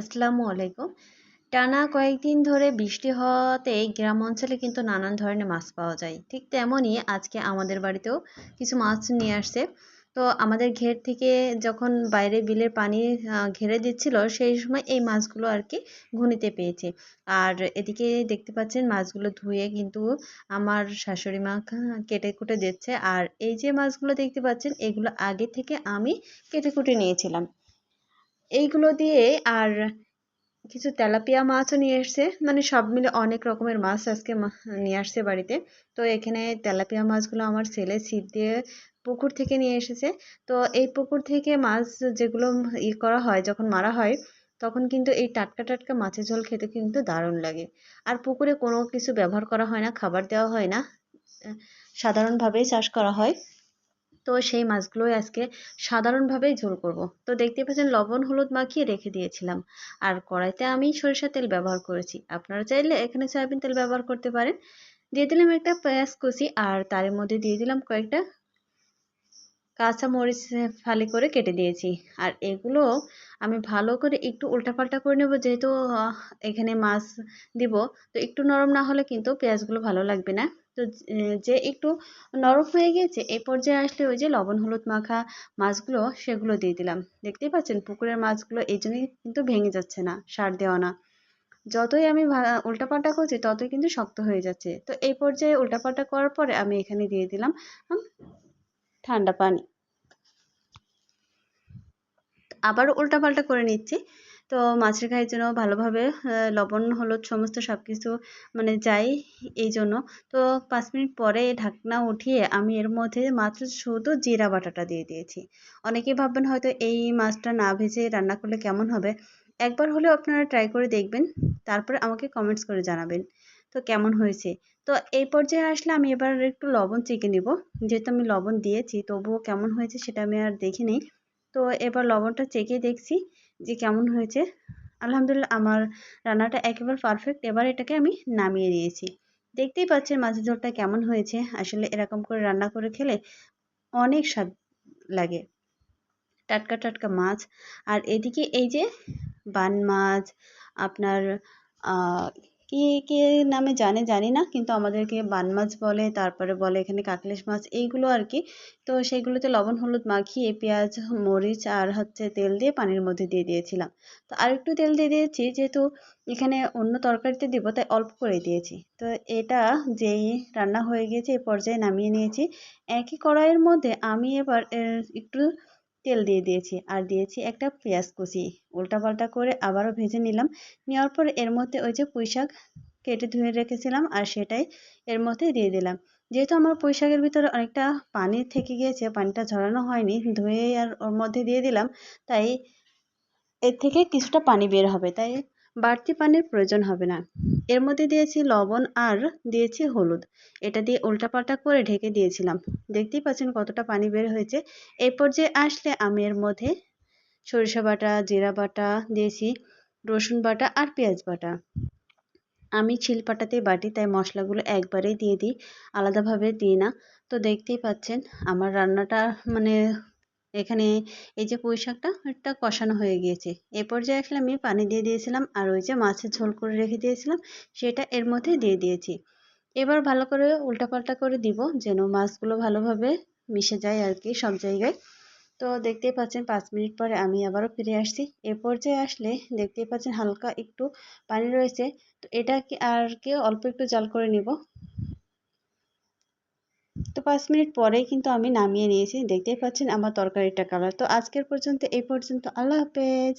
আসসালামু আলাইকুম। টানা কয়েকদিন ধরে বৃষ্টি হওয়াতে গ্রাম অঞ্চলে কিন্তু নানান ধরনের মাছ পাওয়া যায়। ঠিক তেমনই আজকে আমাদের বাড়িতেও কিছু মাছ নিয়ে আসছে। তো আমাদের ঘের থেকে যখন বাইরে বিলের পানি ঘেরে দিচ্ছিল, সেই সময় এই মাছগুলো আর কি ঘুনিতে পেয়েছে। আর এদিকে দেখতে পাচ্ছেন মাছগুলো ধুয়ে কিন্তু আমার শাশুড়ি মা কেটে কুটে দিচ্ছে। আর এই যে মাছগুলো দেখতে পাচ্ছেন, এগুলো আগে থেকে আমি কেটে কুটে নিয়েছিলাম। এইগুলো দিয়ে আর কিছু তেলাপিয়া মাছও নিয়ে এসছে। মানে সব মিলে অনেক রকমের মাছ আজকে নিয়ে আসছে বাড়িতে। তো এখানে তেলাপিয়া মাছগুলো আমার ছেলে ছিপ দিয়ে পুকুর থেকে নিয়ে এসেছে। তো এই পুকুর থেকে মাছ যেগুলো ই করা হয়, যখন মারা হয়, তখন কিন্তু এই টাটকা টাটকা মাছের ঝোল খেতে কিন্তু দারুণ লাগে। আর পুকুরে কোনো কিছু ব্যবহার করা হয় না, খাবার দেওয়া হয় না। সাধারণভাবেই চাষ করা হয়। তো সেই মাছগুলোই আজকে সাধারণভাবেই ঝোল করব। তো দেখতে পাচ্ছেন, লবণ, হলুদ মাখিয়ে রেখে দিয়েছিলাম। আর কড়াইতে আমি সরিষার তেল ব্যবহার করেছি। আপনারা চাইলে এখানে সয়াবিন তেল ব্যবহার করতে পারেন। দিয়ে দিলাম একটা পেঁয়াজ কুচি আর তার মধ্যে দিয়ে দিলাম কয়েকটা কাঁচা মরিচ ফালি করে কেটে দিয়েছি। আর এগুলো আমি ভালো করে একটু উল্টাপাল্টা করে নেব, যেহেতু এখানে মাছ দিব। তো একটু নরম না হলে কিন্তু পেঁয়াজগুলো ভালো লাগবে না। তো যে একটু নরম হয়ে গিয়েছে এই পর্যায়ে আসলে ওই যে লবণ, হলুদ মাখা মাছগুলো সেগুলো দিয়ে দিলাম। দেখতেই পাচ্ছেন পুকুরের মাছগুলো এই জন্যই কিন্তু ভেঙে যাচ্ছে না, সার দেওয়া না। যতই আমি উল্টাপাল্টা করছি ততই কিন্তু শক্ত হয়ে যাচ্ছে। তো এই পর্যায়ে উল্টাপাল্টা করার পরে আমি এখানে দিয়ে দিলাম ঠান্ডা পানি। আবারও উল্টাপাল্টা করে নিচ্ছি। তো মাছের গায়ের জন্য ভালোভাবে লবণ, হলুদ সমস্ত সব কিছু মানে যাই এই জন্য। তো পাঁচ মিনিট পরে ঢাকনা উঠিয়ে আমি এর মধ্যে মাত্র শুধু জিরা বাটাটা দিয়ে দিয়েছি। অনেকেই ভাববেন হয়তো এই মাছটা না ভেজে রান্না করলে কেমন হবে? একবার হলেও আপনারা ট্রাই করে দেখবেন, তারপরে আমাকে কমেন্টস করে জানাবেন তো কেমন হয়েছে। তো এই পর্যায়ে আসলে আমি এবার একটু লবণ চেকে নিব। যেহেতু আমি লবণ দিয়েছি, তবুও কেমন হয়েছে সেটা আমি আর দেখি নেই। তো এবার লবণটা চেকে দেখছি। যে কেমন হয়েছে? আলহামদুলিল্লাহ আমার রান্নাটা একেবারে পারফেক্ট এবার এটাকে আমি নামিয়ে নিয়েছি। দেখতেই পাচ্ছেন মাছের ঝোলটা কেমন হয়েছে। আসলে এরকম করে রান্না করে খেলে অনেক স্বাদ লাগে। টাটকা টাটকা মাছ। আর এদিকে এই যে বান মাছ, আপনার কে কে নামে জানে, জানি না। কিন্তু আমাদেরকে বান মাছ বলে, তারপরে বলে এখানে কাকলেশ মাছ, এইগুলো আর কি। তো সেইগুলোতে লবণ, হলুদ মাখিয়ে পেঁয়াজ, মরিচ আর হচ্ছে তেল দিয়ে পানির মধ্যে দিয়ে দিয়েছিলাম। তো আর একটু তেল দিয়ে দিয়েছি, যেহেতু এখানে অন্য তরকারিতে দিব, তাই অল্প করে দিয়েছি। তো এটা যেই রান্না হয়ে গিয়েছে এই পর্যায়ে নামিয়ে নিয়েছি। একই কড়াইয়ের মধ্যে আমি এবার একটু তেল দিয়ে দিয়েছি আর দিয়েছি একটা পেঁয়াজ কুচি। উল্টাপাল্টা করে আবারও ভেজে নিলাম। নেওয়ার পর এর মধ্যে ওই যে পুঁই শাক কেটে ধুয়ে রেখেছিলাম আর সেটাই এর মধ্যে দিয়ে দিলাম। যেহেতু আমার পুঁই শাকের ভিতরে অনেকটা পানি থেকে গিয়েছে, পানিটা ঝরানো হয়নি ধুয়ে আর ওর মধ্যে দিয়ে দিলাম, তাই এর থেকে কিছুটা পানি বের হবে। তাই বাড়তি পানির প্রয়োজন হবে না। এর মধ্যে দিয়েছি লবণ আর দিয়েছি হলুদ। এটা দিয়ে উল্টাপাল্টা করে ঢেকে দিয়েছিলাম। দেখতেই পাচ্ছেন কতটা পানি বের হয়েছে। এই পর্যায়ে আসলে আমি এর মধ্যে সরিষা বাটা, জিরা বাটা দিয়েছি, রসুন বাটা আর পেঁয়াজ বাটা। আমি শিলপাটাতে বাটি, তাই মশলাগুলো একবারেই দিয়ে দিই। আলাদাভাবে দিই না। তো দেখতেই পাচ্ছেন আমার রান্নাটা মানে এখানে এই যে পুঁই শাকটা, এটা কষানো হয়ে গিয়েছে। এ পর্যায়ে আসলে আমি পানি দিয়ে দিয়েছিলাম আর ওই যে মাছের ঝোল করে রেখে দিয়েছিলাম, সেটা এর মধ্যে দিয়ে দিয়েছি। এবার ভালো করে উল্টাপাল্টা করে দিব যেন মাছগুলো ভালোভাবে মিশে যায় আর কি সব জায়গায়। তো দেখতেই পাচ্ছেন পাঁচ মিনিট পরে আমি আবারও ফিরে আসছি। এ পর্যায়ে আসলে দেখতেই পাচ্ছেন হালকা একটু পানি রয়েছে, তো এটাকে আর কি অল্প একটু জাল করে নিব। তো পাঁচ মিনিট পরেই কিন্তু আমি নামিয়ে নিয়েছি। দেখতেই পাচ্ছেন আমার তরকারিটা কালার। তো আজকের পর্যন্ত এই পর্যন্ত। আল্লাহ হাফেজ।